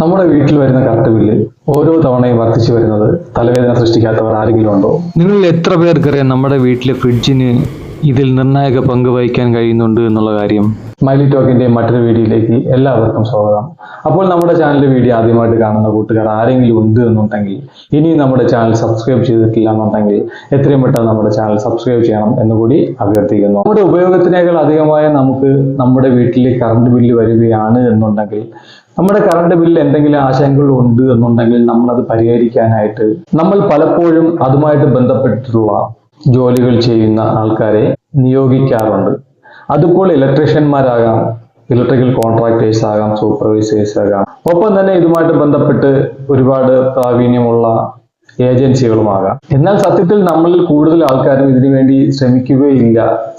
നമ്മുടെ വീട്ടിൽ വരുന്ന കറണ്ട് ബില്ല് ഓരോ തവണയും വർദ്ധിച്ചു വരുന്നത് തലവേദന സൃഷ്ടിക്കാത്തവർ ആരെങ്കിലും ഉണ്ടോ? നിങ്ങൾ എത്ര പേർക്കറിയാം നമ്മുടെ വീട്ടിലെ ഫ്രിഡ്ജിന് ഇതിൽ നിർണായക പങ്ക് വഹിക്കാൻ കഴിയുന്നുണ്ട് എന്നുള്ള കാര്യം? മൈലി ടോക്കിന്റെ മറ്റൊരു വീഡിയോയിലേക്ക് എല്ലാവർക്കും സ്വാഗതം. അപ്പോൾ നമ്മുടെ ചാനലിലെ വീഡിയോ ആദ്യമായിട്ട് കാണുന്ന കൂട്ടുകാർ ആരെങ്കിലും ഉണ്ട് എന്നുണ്ടെങ്കിൽ ഇനി നമ്മുടെ ചാനൽ സബ്സ്ക്രൈബ് ചെയ്തിട്ടില്ല എന്നുണ്ടെങ്കിൽ എത്രയും പെട്ടെന്ന് നമ്മുടെ ചാനൽ സബ്സ്ക്രൈബ് ചെയ്യണം എന്നുകൂടി അഭ്യർത്ഥിക്കുന്നു. നമ്മുടെ ഉപയോഗത്തിനേക്കാൾ അധികമായി നമുക്ക് നമ്മുടെ വീട്ടിൽ കറണ്ട് ബില്ല് വരികയാണ് എന്നുണ്ടെങ്കിൽ നമ്മുടെ കറണ്ട് ബില്ല് എന്തെങ്കിലും ആശങ്കകൾ ഉണ്ട് എന്നുണ്ടെങ്കിൽ അത് പരിഹരിക്കാനായിട്ട് നമ്മൾ പലപ്പോഴും അതുമായിട്ട് ബന്ധപ്പെട്ടിട്ടുള്ള ജോലികൾ ചെയ്യുന്ന ആൾക്കാരെ നിയോഗിക്കാറുണ്ട്. അതുപോലെ ഇലക്ട്രീഷ്യന്മാരാകാം ഇലക്ട്രിക്കൽ കോൺട്രാക്ടേഴ്സ് ആകാം സൂപ്പർവൈസേഴ്സ് ആകാം. ഒപ്പം തന്നെ ഇതുമായിട്ട് ബന്ധപ്പെട്ട് ഒരുപാട് പ്രാവീണ്യമുള്ള ഏജൻസികളുമാകാം. എന്നാൽ സത്യത്തിൽ നമ്മളിൽ കൂടുതൽ ആൾക്കാരും ഇതിനു വേണ്ടി ശ്രമിക്കുകയില്ല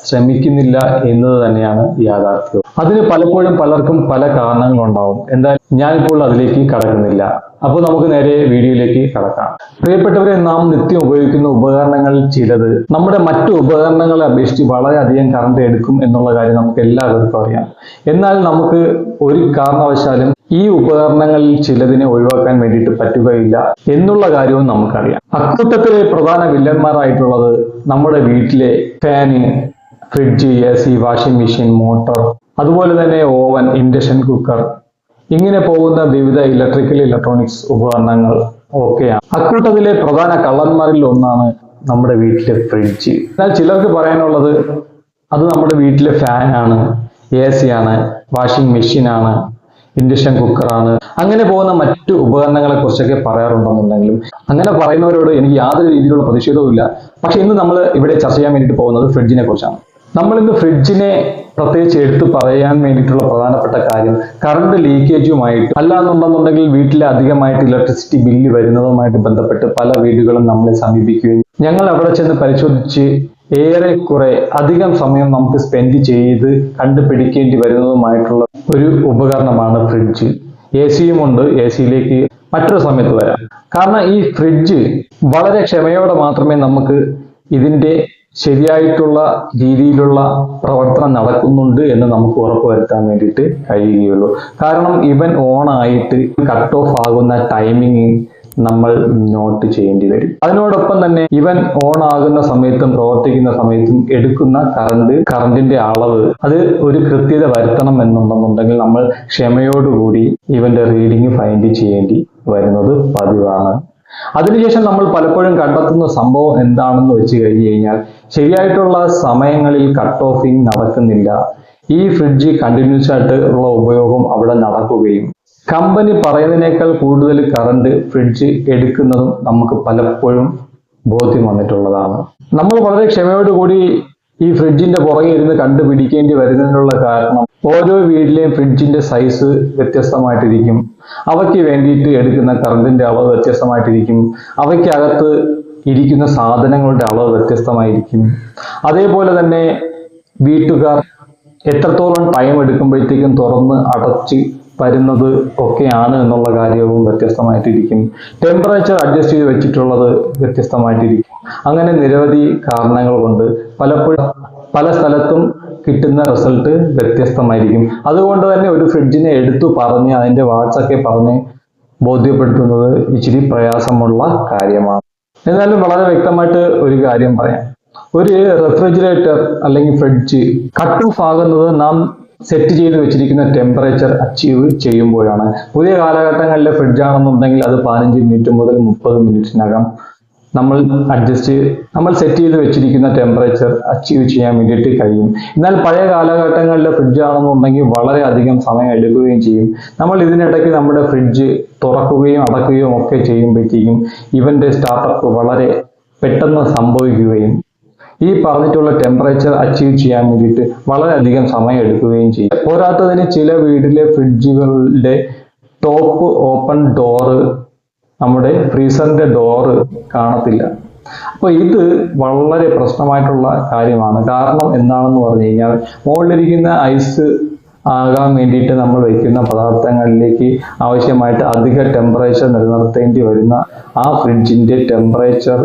ശ്രമിക്കുന്നില്ല എന്നത് തന്നെയാണ് യാഥാർത്ഥ്യം. അതിന് പലപ്പോഴും പലർക്കും പല കാരണങ്ങളുണ്ടാവും. എന്തായാലും ഞാനിപ്പോൾ അതിലേക്ക് കടക്കുന്നില്ല. അപ്പോൾ നമുക്ക് നേരെ വീഡിയോയിലേക്ക് കടക്കാം. പ്രിയപ്പെട്ടവരെ നാം നിത്യം ഉപയോഗിക്കുന്ന ഉപകരണങ്ങളിൽ ചിലത് നമ്മുടെ മറ്റു ഉപകരണങ്ങളെ അപേക്ഷിച്ച് വളരെയധികം കറണ്ട് എടുക്കും എന്നുള്ള കാര്യം നമുക്ക് എല്ലാവർക്കും അറിയാം. എന്നാൽ നമുക്ക് ഒരു കാരണവശാലും ഈ ഉപകരണങ്ങളിൽ ചിലതിനെ ഒഴിവാക്കാൻ വേണ്ടിയിട്ട് പറ്റുകയില്ല എന്നുള്ള കാര്യവും നമുക്കറിയാം. അക്കൂട്ടത്തിലെ പ്രധാന വില്ലന്മാരായിട്ടുള്ളത് നമ്മുടെ വീട്ടിലെ fan fridge A C washing machine motor അതുപോലെ തന്നെ ഓവൻ ഇൻഡക്ഷൻ കുക്കർ ഇങ്ങനെ പോകുന്ന വിവിധ ഇലക്ട്രിക്കൽ ഇലക്ട്രോണിക്സ് ഉപകരണങ്ങൾ ഒക്കെയാണ്. അക്കൂട്ടത്തിലെ പ്രധാന കള്ളന്മാരിൽ ഒന്നാണ് നമ്മുടെ വീട്ടിലെ ഫ്രിഡ്ജ്. എന്നാൽ ചിലർക്ക് പറയാനുള്ളത് അത് നമ്മുടെ വീട്ടിലെ ഫാനാണ് എ സി ആണ് വാഷിംഗ് മെഷീനാണ് ഇൻഡക്ഷൻ കുക്കറാണ് അങ്ങനെ പോകുന്ന മറ്റു ഉപകരണങ്ങളെ കുറിച്ചൊക്കെ പറയാറുണ്ടെന്നുണ്ടെങ്കിലും അങ്ങനെ പറയുന്നവരോട് എനിക്ക് യാതൊരു രീതിയിലുള്ള പ്രതിഷേധവും ഇല്ല പക്ഷെ ഇന്ന് നമ്മൾ ഇവിടെ ചർച്ച ചെയ്യാൻ വേണ്ടിട്ട് പോകുന്നത് ഫ്രിഡ്ജിനെ കുറിച്ചാണ്. നമ്മൾ ഇന്ന് ഫ്രിഡ്ജിനെ പ്രത്യേകിച്ച് എടുത്തു പറയാൻ വേണ്ടിയിട്ടുള്ള പ്രധാനപ്പെട്ട കാര്യം കറണ്ട് ലീക്കേജുമായിട്ട് അല്ലാന്നുണ്ടെന്നുണ്ടെങ്കിൽ വീട്ടിലെ അധികമായിട്ട് ഇലക്ട്രിസിറ്റി ബില്ല് വരുന്നതുമായിട്ട് ബന്ധപ്പെട്ട് പല വീടുകളും നമ്മളെ സമീപിക്കുകയും ഞങ്ങൾ അവിടെ ചെന്ന് പരിശോധിച്ച് ഏറെക്കുറെ അധികം സമയം നമുക്ക് സ്പെൻഡ് ചെയ്ത് കണ്ടുപിടിക്കേണ്ടി വരുന്നതുമായിട്ടുള്ള ഒരു ഉപകരണമാണ് ഫ്രിഡ്ജ് എ സിയും ഉണ്ട് എ സിയിലേക്ക് മറ്റൊരു സമയത്ത് വരാം. കാരണം ഈ ഫ്രിഡ്ജ് വളരെ ക്ഷമയോടെ മാത്രമേ നമുക്ക് ഇതിന്റെ ശരിയായിട്ടുള്ള രീതിയിലുള്ള പ്രവർത്തനം നടക്കുന്നുണ്ട് എന്ന് നമുക്ക് ഉറപ്പുവരുത്താൻ വേണ്ടിയിട്ട് കഴിയുകയുള്ളൂ. കാരണം ഇവൻ ഓണായിട്ട് കട്ട് ഓഫ് ആകുന്ന ടൈമിങ് നമ്മൾ നോട്ട് ചെയ്യേണ്ടി വരും. അതിനോടൊപ്പം തന്നെ ഇവൻ ഓൺ ആകുന്ന സമയത്തും പ്രവർത്തിക്കുന്ന സമയത്തും എടുക്കുന്ന കറണ്ട് കറണ്ടിന്റെ അളവ് അത് ഒരു കൃത്യത വരുത്തണം എന്നുണ്ടെന്നുണ്ടെങ്കിൽ നമ്മൾ ക്ഷമയോടുകൂടി ഇവന്റെ റീഡിങ് ഫൈൻഡ് ചെയ്യേണ്ടി വരുന്നത് പതിവാണ്. അതിനുശേഷം നമ്മൾ പലപ്പോഴും കണ്ടെത്തുന്ന സംഭവം എന്താണെന്ന് വെച്ച് കഴിഞ്ഞു കഴിഞ്ഞാൽ ശരിയായിട്ടുള്ള സമയങ്ങളിൽ കട്ട് ഓഫിങ് നടക്കുന്നില്ല. ഈ ഫ്രിഡ്ജ് കണ്ടിന്യൂസ് ആയിട്ട് ഉള്ള ഉപയോഗം അവിടെ നടക്കുകയും. കമ്പനി പറയുന്നതിനേക്കാൾ കൂടുതൽ കറണ്ട് ഫ്രിഡ്ജ് എടുക്കുന്നതും നമുക്ക് പലപ്പോഴും ബോധ്യം വന്നിട്ടുള്ളതാണ്. നമ്മൾ വളരെ ക്ഷമയോടുകൂടി ഈ ഫ്രിഡ്ജിന്റെ പുറകെ ഇരുന്ന് കണ്ടുപിടിക്കേണ്ടി വരുന്നതിനുള്ള കാരണം ഓരോ വീട്ടിലെയും ഫ്രിഡ്ജിന്റെ സൈസ് വ്യത്യസ്തമായിട്ടിരിക്കും. അവയ്ക്ക് വേണ്ടിയിട്ട് എടുക്കുന്ന കറണ്ടിന്റെ അളവ് വ്യത്യസ്തമായിട്ടിരിക്കും. അവയ്ക്കകത്ത് ഇരിക്കുന്ന സാധനങ്ങളുടെ അളവ് വ്യത്യസ്തമായിരിക്കും. അതേപോലെ തന്നെ വീട്ടുകാർ എത്രത്തോളം ടൈം എടുക്കുമ്പോഴത്തേക്കും തുറന്ന് അടച്ച് വരുന്നത് ഒക്കെയാണ് എന്നുള്ള കാര്യവും വ്യത്യസ്തമായിട്ടിരിക്കും. ടെമ്പറേച്ചർ അഡ്ജസ്റ്റ് ചെയ്ത് വെച്ചിട്ടുള്ളത് വ്യത്യസ്തമായിട്ടിരിക്കും. അങ്ങനെ നിരവധി കാരണങ്ങൾ കൊണ്ട് പലപ്പോഴും പല സ്ഥലത്തും കിട്ടുന്ന റിസൾട്ട് വ്യത്യസ്തമായിരിക്കും. അതുകൊണ്ട് തന്നെ ഒരു ഫ്രിഡ്ജിനെ എടുത്തു പറഞ്ഞ് അതിന്റെ വാട്സൊക്കെ പറഞ്ഞ് ബോധ്യപ്പെടുത്തുന്നത് ഇച്ചിരി പ്രയാസമുള്ള കാര്യമാണ്. എന്നാലും വളരെ വ്യക്തമായിട്ട് ഒരു കാര്യം പറയാം. ഒരു റെഫ്രിജറേറ്റർ അല്ലെങ്കിൽ ഫ്രിഡ്ജ് കട്ട് ഓഫ് ആകുന്നത് നാം സെറ്റ് ചെയ്ത് വെച്ചിരിക്കുന്ന ടെമ്പറേച്ചർ അച്ചീവ് ചെയ്യുമ്പോഴാണ്. പുതിയ കാലഘട്ടങ്ങളിലെ ഫ്രിഡ്ജ് ആണെന്നുണ്ടെങ്കിൽ അത് പതിനഞ്ച് മിനിറ്റ് മുതൽ മുപ്പത് മിനിറ്റിനകം നമ്മൾ അഡ്ജസ്റ്റ് നമ്മൾ സെറ്റ് ചെയ്ത് വെച്ചിരിക്കുന്ന ടെമ്പറേച്ചർ അച്ചീവ് ചെയ്യാൻ വേണ്ടിയിട്ട് കഴിയും. എന്നാൽ പഴയ കാലഘട്ടങ്ങളിലെ ഫ്രിഡ്ജ് ആണെന്നുണ്ടെങ്കിൽ വളരെയധികം സമയം എടുക്കുകയും ചെയ്യും. നമ്മൾ ഇതിനിടയ്ക്ക് നമ്മുടെ ഫ്രിഡ്ജ് തുറക്കുകയും അടക്കുകയും ഒക്കെ ചെയ്യുമ്പോഴത്തേക്കും ഇവന്റെ സ്റ്റാർട്ടപ്പ് വളരെ പെട്ടെന്ന് സംഭവിക്കുകയും ഈ പറഞ്ഞിട്ടുള്ള ടെമ്പറേച്ചർ അച്ചീവ് ചെയ്യാൻ വേണ്ടിയിട്ട് വളരെയധികം സമയം എടുക്കുകയും ചെയ്യും. പോരാത്തതിന് ചില വീട്ടിലെ ഫ്രിഡ്ജുകളുടെ ടോപ്പ് ഓപ്പൺ ഡോറ് നമ്മുടെ ഫ്രീസറിന്റെ ഡോറ് കാണത്തില്ല. അപ്പൊ ഇത് വളരെ പ്രശ്നമായിട്ടുള്ള കാര്യമാണ്. കാരണം എന്താണെന്ന് പറഞ്ഞു കഴിഞ്ഞാൽ മുകളിലിരിക്കുന്ന ഐസ് ആകാൻ വേണ്ടിയിട്ട് നമ്മൾ വയ്ക്കുന്ന പദാർത്ഥങ്ങളിലേക്ക് ആവശ്യമായിട്ട് അധിക ടെമ്പറേച്ചർ നിലനിർത്തേണ്ടി വരുന്ന ആ ഫ്രിഡ്ജിന്റെ ടെമ്പറേച്ചർ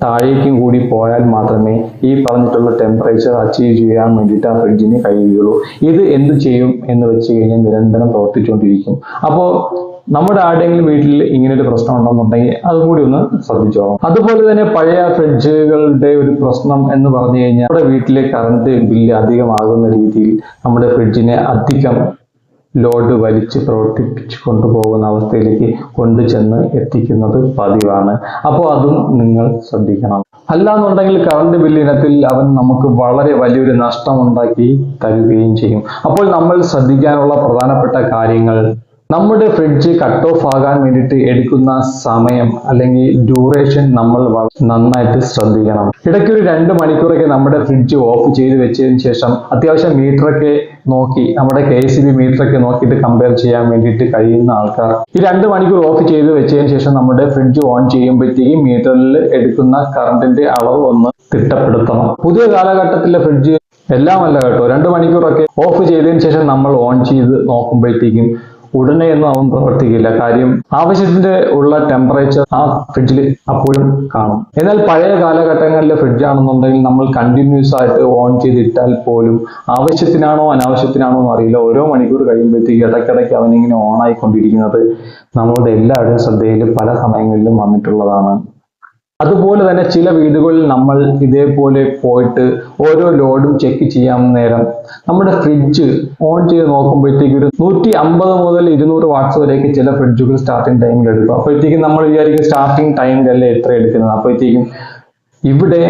താഴേക്കും കൂടി പോയാൽ മാത്രമേ ഈ പറഞ്ഞിട്ടുള്ള ടെമ്പറേച്ചർ അച്ചീവ് ചെയ്യാൻ വേണ്ടിയിട്ട് ആ ഫ്രിഡ്ജിന് കഴിയുകയുള്ളൂ. ഇത് എന്ത് ചെയ്യും എന്ന് വെച്ച് കഴിഞ്ഞാൽ നിരന്തരം പ്രവർത്തിച്ചുകൊണ്ടിരിക്കും. അപ്പോൾ നമ്മുടെ ആരുടെയെങ്കിലും വീട്ടിൽ ഇങ്ങനെ ഒരു പ്രശ്നം ഉണ്ടെന്നുണ്ടെങ്കിൽ അതുകൂടി ഒന്ന് ശ്രദ്ധിച്ചോളാം അതുപോലെ തന്നെ പഴയ ഫ്രിഡ്ജുകളുടെ ഒരു പ്രശ്നം എന്ന് പറഞ്ഞു കഴിഞ്ഞാൽ നമ്മുടെ വീട്ടിലെ കറണ്ട് ബില്ല് അധികമാകുന്ന രീതിയിൽ നമ്മുടെ ഫ്രിഡ്ജിനെ അധികം ലോഡ് വലിച്ച് പ്രവർത്തിപ്പിച്ചു കൊണ്ടുപോകുന്ന അവസ്ഥയിലേക്ക് കൊണ്ടുചെന്ന് എത്തിക്കുന്നത് പതിവാണ്. അപ്പോൾ അതും നിങ്ങൾ ശ്രദ്ധിക്കണം. അല്ലാന്നുണ്ടെങ്കിൽ കറണ്ട് ബില്ലിനത്തിൽ അവൻ നമുക്ക് വളരെ വലിയൊരു നഷ്ടമുണ്ടാക്കി തരുകയും ചെയ്യും. അപ്പോൾ നമ്മൾ ശ്രദ്ധിക്കാനുള്ള പ്രധാനപ്പെട്ട കാര്യങ്ങൾ നമ്മുടെ ഫ്രിഡ്ജ് കട്ട് ഓഫ് ആകാൻ വേണ്ടിയിട്ട് എടുക്കുന്ന സമയം അല്ലെങ്കിൽ ഡ്യൂറേഷൻ നമ്മൾ നന്നായിട്ട് ശ്രദ്ധിക്കണം. ഇടയ്ക്ക് ഒരു രണ്ട് മണിക്കൂറൊക്കെ നമ്മുടെ ഫ്രിഡ്ജ് ഓഫ് ചെയ്ത് വെച്ചതിന് ശേഷം അത്യാവശ്യം മീറ്ററൊക്കെ നോക്കി നമ്മുടെ കെ സി ബി മീറ്ററൊക്കെ നോക്കിയിട്ട് കമ്പയർ ചെയ്യാൻ വേണ്ടിയിട്ട് കഴിയുന്ന ആൾക്കാർ. ഈ രണ്ട് മണിക്കൂർ ഓഫ് ചെയ്ത് വെച്ചതിന് ശേഷം നമ്മുടെ ഫ്രിഡ്ജ് ഓൺ ചെയ്യുമ്പോഴത്തേക്കും മീറ്ററിൽ എടുക്കുന്ന കറണ്ടിന്റെ അളവ് ഒന്ന് തിട്ടപ്പെടുത്തണം. പുതിയ കാലഘട്ടത്തിലെ ഫ്രിഡ്ജ് എല്ലാമല്ല കേട്ടോ. രണ്ട് മണിക്കൂറൊക്കെ ഓഫ് ചെയ്തതിന് ശേഷം നമ്മൾ ഓൺ ചെയ്ത് നോക്കുമ്പോഴത്തേക്കും ഉടനെ ഒന്നും അവൻ പ്രവർത്തിക്കില്ല. കാര്യം ആവശ്യത്തിന്റെ ഉള്ള ടെമ്പറേച്ചർ ആ ഫ്രിഡ്ജിൽ അപ്പോഴും കാണും. എന്നാൽ പഴയ കാലഘട്ടങ്ങളിലെ ഫ്രിഡ്ജ് ആണെന്നുണ്ടെങ്കിൽ നമ്മൾ കണ്ടിന്യൂസ് ആയിട്ട് ഓൺ ചെയ്തിട്ടാൽ പോലും ആവശ്യത്തിനാണോ അനാവശ്യത്തിനാണോ എന്ന് അറിയില്ല. ഓരോ മണിക്കൂർ കഴിയുമ്പോഴത്തേക്ക് ഇടയ്ക്കിടയ്ക്ക് അവനിങ്ങനെ ഓൺ ആയിക്കൊണ്ടിരിക്കുന്നത് നമ്മളുടെ എല്ലാവരുടെയും ശ്രദ്ധയിൽ പല സമയങ്ങളിലും വന്നിട്ടുള്ളതാണ്. അതുപോലെ തന്നെ ചില വീടുകളിൽ നമ്മൾ ഇതേപോലെ പോയിട്ട് ഓരോ ലോഡും ചെക്ക് ചെയ്യാൻ നേരം നമ്മുടെ ഫ്രിഡ്ജ് ഓൺ ചെയ്ത് നോക്കുമ്പോഴത്തേക്ക് ഒരു നൂറ്റി അമ്പത് മുതൽ ഇരുന്നൂറ് വാട്ട്സ് വരെയൊക്കെ ചില ഫ്രിഡ്ജുകൾ സ്റ്റാർട്ടിംഗ് ടൈമിൽ എടുക്കും. അപ്പോഴത്തേക്കും നമ്മൾ വിചാരിക്കും സ്റ്റാർട്ടിംഗ് ടൈമിലല്ലേ എത്ര എടുക്കുന്നത്? അപ്പോഴത്തേക്കും ഇവിടെ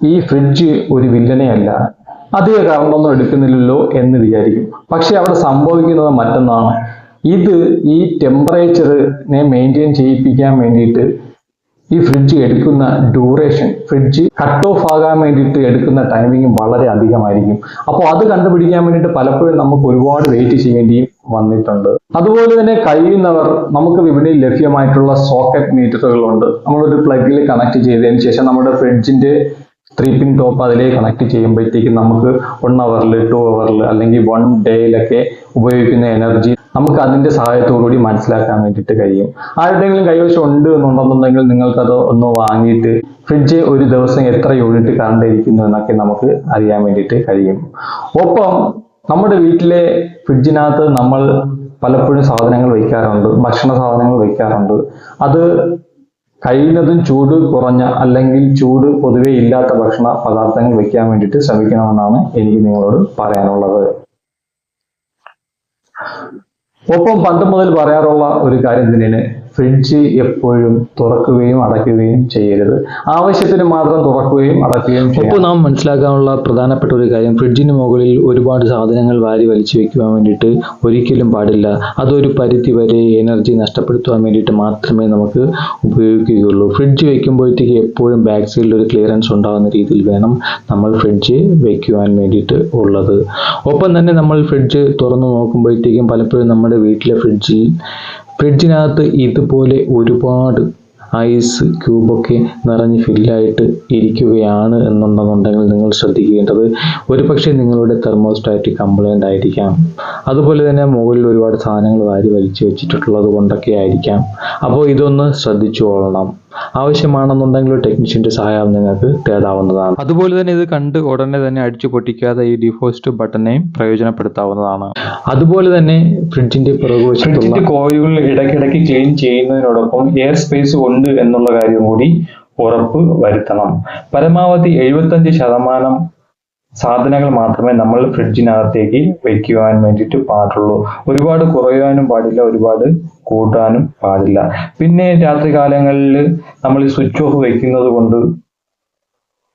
ഈ ഫ്രിഡ്ജ് ഒരു വില്ലനെയല്ല അധിക കറണ്ടൊന്നും എടുക്കുന്നില്ലല്ലോ എന്ന് വിചാരിക്കും. പക്ഷെ അവിടെ സംഭവിക്കുന്നത് മറ്റൊന്നാണ്. ഇത് ഈ ടെമ്പറേച്ചറിനെ മെയിന്റെയിൻ ചെയ്യിപ്പിക്കാൻ വേണ്ടിയിട്ട് ഈ ഫ്രിഡ്ജ് എടുക്കുന്ന ഡ്യൂറേഷൻ ഫ്രിഡ്ജ് കട്ട് ഓഫ് ആകാൻ വേണ്ടിയിട്ട് എടുക്കുന്ന ടൈമിങ്ങും വളരെ അധികമായിരിക്കും. അപ്പോൾ അത് കണ്ടുപിടിക്കാൻ വേണ്ടിയിട്ട് പലപ്പോഴും നമുക്ക് ഒരുപാട് വെയിറ്റ് ചെയ്യേണ്ടിയും വന്നിട്ടുണ്ട്. അതുപോലെ തന്നെ കഴിയുന്നവർ നമുക്ക് വിപണിയിൽ ലഭ്യമായിട്ടുള്ള സോക്കറ്റ് മീറ്ററുകളുണ്ട് നമ്മളൊരു പ്ലഗിൽ കണക്ട് ചെയ്തതിന് ശേഷം നമ്മുടെ ഫ്രിഡ്ജിന്റെ ത്രീ പിൻ ടോപ്പ് അതിലേക്ക് കണക്ട് ചെയ്യുമ്പോഴത്തേക്കും നമുക്ക് വൺ അവറിൽ ടു അവറിൽ അല്ലെങ്കിൽ വൺ ഡേയിലൊക്കെ ഉപയോഗിക്കുന്ന എനർജി നമുക്ക് അതിന്റെ സഹായത്തോടുകൂടി മനസ്സിലാക്കാൻ വേണ്ടിയിട്ട് കഴിയും. ആരുടെയെങ്കിലും കൈവശം ഉണ്ട് എന്നുണ്ടെന്നുണ്ടെങ്കിൽ നിങ്ങൾക്കത് ഒന്ന് വാങ്ങിയിട്ട് ഫ്രിഡ്ജ് ഒരു ദിവസം എത്ര യൂണിറ്റ് കറണ്ട് ഇരിക്കുന്നു എന്നൊക്കെ നമുക്ക് അറിയാൻ വേണ്ടിയിട്ട് കഴിയും. ഒപ്പം നമ്മുടെ വീട്ടിലെ ഫ്രിഡ്ജിനകത്ത് നമ്മൾ പലപ്പോഴും സാധനങ്ങൾ വയ്ക്കാറുണ്ട് ഭക്ഷണ സാധനങ്ങൾ വയ്ക്കാറുണ്ട്. അത് കഴിയുന്നതും ചൂട് കുറഞ്ഞ അല്ലെങ്കിൽ ചൂട് പൊതുവെ ഇല്ലാത്ത ഭക്ഷണ പദാർത്ഥങ്ങൾ വയ്ക്കാൻ വേണ്ടിയിട്ട് ശ്രമിക്കണമെന്നാണ് എനിക്ക് നിങ്ങളോട് പറയാനുള്ളത്. ഒപ്പം പണ്ട് മുതൽ പറയാറുള്ള ഒരു കാര്യം തന്നെയാണ് ഫ്രിഡ്ജ് എപ്പോഴും തുറക്കുകയും അടയ്ക്കുകയും ചെയ്യരുത്. ആവശ്യത്തിന് മാത്രം തുറക്കുകയും അടയ്ക്കുകയും ഇപ്പോൾ നാം മനസ്സിലാക്കാനുള്ള പ്രധാനപ്പെട്ട ഒരു കാര്യം ഫ്രിഡ്ജിന് മുകളിൽ ഒരുപാട് സാധനങ്ങൾ വാരി വലിച്ചു വെക്കുവാൻ വേണ്ടിയിട്ട് ഒരിക്കലും പാടില്ല. അതൊരു പരിധി വരെ എനർജി നഷ്ടപ്പെടുത്തുവാൻ വേണ്ടിയിട്ട് മാത്രമേ നമുക്ക് ഉപയോഗിക്കുകയുള്ളൂ. ഫ്രിഡ്ജ് വെക്കുമ്പോഴത്തേക്ക് എപ്പോഴും ബാക്ക് സൈഡിൽ ഒരു ക്ലിയറൻസ് ഉണ്ടാകുന്ന രീതിയിൽ വേണം നമ്മൾ ഫ്രിഡ്ജ് വെക്കുവാൻ വേണ്ടിയിട്ട് ഉള്ളത്. ഒപ്പം തന്നെ നമ്മൾ ഫ്രിഡ്ജ് തുറന്നു നോക്കുമ്പോഴത്തേക്കും പലപ്പോഴും നമ്മുടെ വീട്ടിലെ ഫ്രിഡ്ജിൽ ഫ്രിഡ്ജിനകത്ത് ഇതുപോലെ ഒരുപാട് ഐസ് ക്യൂബൊക്കെ നിറഞ്ഞ് ഫില്ലായിട്ട് ഇരിക്കുകയാണ് എന്നുണ്ടെന്നുണ്ടെങ്കിൽ നിങ്ങൾ ശ്രദ്ധിക്കേണ്ടത്. ഒരുപക്ഷെ നിങ്ങളുടെ തെർമോസ്റ്റാറ്റ് കംപ്ലൈന്റ് ആയിരിക്കാം. അതുപോലെ തന്നെ മുകളിൽ ഒരുപാട് സാധനങ്ങൾ വാരി വലിച്ചു വെച്ചിട്ടുള്ളത് കൊണ്ടൊക്കെ ആയിരിക്കാം. അപ്പോൾ ഇതൊന്ന് ശ്രദ്ധിച്ചു കൊള്ളണം. ആവശ്യമാണെന്നുണ്ടെങ്കിൽ ഒരു ടെക്നീഷ്യന്റെ സഹായം നിങ്ങൾക്ക് തേടാവുന്നതാണ് അതുപോലെ തന്നെ ഇത് കണ്ട് ഉടനെ തന്നെ അടിച്ചു പൊട്ടിക്കാതെ ഈ ഡിഫോസ്റ്റ് ബട്ടനെയും പ്രയോജനപ്പെടുത്താവുന്നതാണ്. അതുപോലെ തന്നെ ഫ്രിഡ്ജിന്റെ പുറകുവശത്തുള്ള കോയിലുകളിൽ കോയിലുകൾ ഇടയ്ക്കിടയ്ക്ക് ക്ലീൻ ചെയ്യുന്നതിനോടൊപ്പം എയർ സ്പേസ് ഉണ്ട് എന്നുള്ള കാര്യം കൂടി ഉറപ്പ് വരുത്തണം. പരമാവധി എഴുപത്തഞ്ച് ശതമാനം സാധനങ്ങൾ മാത്രമേ നമ്മൾ ഫ്രിഡ്ജിനകത്തേക്ക് വയ്ക്കുവാൻ വേണ്ടിയിട്ട് പാടുള്ളൂ. ഒരുപാട് കുറയാനും പാടില്ല ഒരുപാട് കൂട്ടാനും പാടില്ല. പിന്നെ രാത്രി കാലങ്ങളിൽ നമ്മൾ സ്വിച്ച് ഓഫ് വയ്ക്കുന്നത് കൊണ്ട്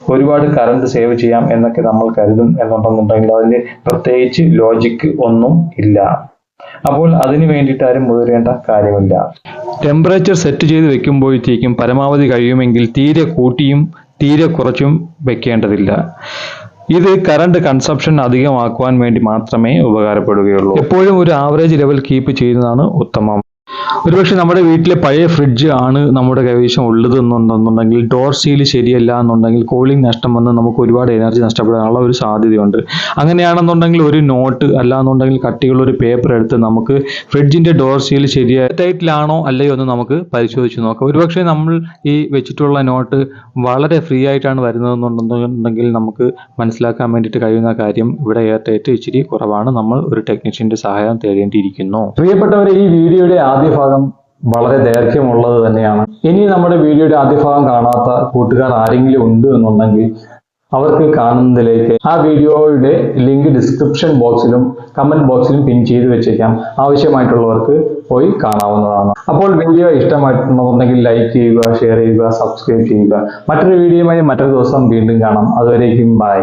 ഒരുപാട് കറണ്ട് സേവ് ചെയ്യാം എന്നൊക്കെ നമ്മൾ കരുതും എന്നുണ്ടെന്നുണ്ടെങ്കിൽ അതിന് പ്രത്യേകിച്ച് ലോജിക്ക് ഒന്നും ഇല്ല. അപ്പോൾ അതിന് വേണ്ടിയിട്ട് ആരും മുതിരേണ്ട കാര്യമില്ല. ടെമ്പറേച്ചർ സെറ്റ് ചെയ്ത് വെക്കുമ്പോഴത്തേക്കും പരമാവധി കഴിയുമെങ്കിൽ തീരെ കൂട്ടിയും തീരെ കുറച്ചും വെക്കേണ്ടതില്ല. ഇത് കറണ്ട് കൺസപ്ഷൻ അധികമാക്കുവാൻ വേണ്ടി മാത്രമേ ഉപകാരപ്പെടുകയുള്ളൂ. എപ്പോഴും ഒരു ആവറേജ് ലെവൽ കീപ്പ് ചെയ്യുന്നതാണ് ഉത്തമം. ഒരുപക്ഷെ നമ്മുടെ വീട്ടിലെ പഴയ ഫ്രിഡ്ജ് ആണ് നമ്മുടെ കൈവശം ഉള്ളത് എന്നുണ്ടെന്നുണ്ടെങ്കിൽ ഡോർ സീൽ ശരിയല്ല എന്നുണ്ടെങ്കിൽ കൂളിംഗ് നഷ്ടം വന്ന് നമുക്ക് ഒരുപാട് എനർജി നഷ്ടപ്പെടാനുള്ള ഒരു സാധ്യതയുണ്ട്. അങ്ങനെയാണെന്നുണ്ടെങ്കിൽ ഒരു നോട്ട് അല്ലാന്നുണ്ടെങ്കിൽ കട്ടിയുള്ള ഒരു പേപ്പർ എടുത്ത് നമുക്ക് ഫ്രിഡ്ജിന്റെ ഡോർ സീൽ ശരിയായ ടൈറ്റിലാണോ അല്ലയോ എന്ന് നമുക്ക് പരിശോധിച്ച് നോക്കാം. ഒരുപക്ഷെ നമ്മൾ ഈ വെച്ചിട്ടുള്ള നോട്ട് വളരെ ഫ്രീ ആയിട്ടാണ് വരുന്നതെന്നുണ്ടെന്നുണ്ടെങ്കിൽ നമുക്ക് മനസ്സിലാക്കാൻ വേണ്ടിയിട്ട് കഴിയുന്ന കാര്യം ഇവിടെ എയർടൈറ്റ് ഇച്ചിരി കുറവാണ്. നമ്മൾ ഒരു ടെക്നീഷ്യന്റെ സഹായം തേടേണ്ടിയിരിക്കുന്നു. പ്രിയപ്പെട്ടവരെ ഈ വീഡിയോയുടെ ആദ്യ ഭാഗം വളരെ ദൈർഘ്യമുള്ളത് തന്നെയാണ്. ഇനി നമ്മുടെ വീഡിയോയുടെ ആദ്യ ഭാഗം കാണാത്ത കൂട്ടുകാർ ആരെങ്കിലും ഉണ്ട് എന്നുണ്ടെങ്കിൽ അവർക്ക് കാണുന്നതിലേക്ക് ആ വീഡിയോയുടെ ലിങ്ക് ഡിസ്ക്രിപ്ഷൻ ബോക്സിലും കമന്റ് ബോക്സിലും പിൻ ചെയ്ത് വെച്ചേക്കാം. ആവശ്യമായിട്ടുള്ളവർക്ക് പോയി കാണാവുന്നതാണ്. അപ്പോൾ വീഡിയോ ഇഷ്ടമായിട്ടുണ്ടെന്നുണ്ടെങ്കിൽ ലൈക്ക് ചെയ്യുക ഷെയർ ചെയ്യുക സബ്സ്ക്രൈബ് ചെയ്യുക. മറ്റൊരു വീഡിയോയുമായി മറ്റൊരു ദിവസം വീണ്ടും കാണാം. അതുവരേക്കും ബൈ.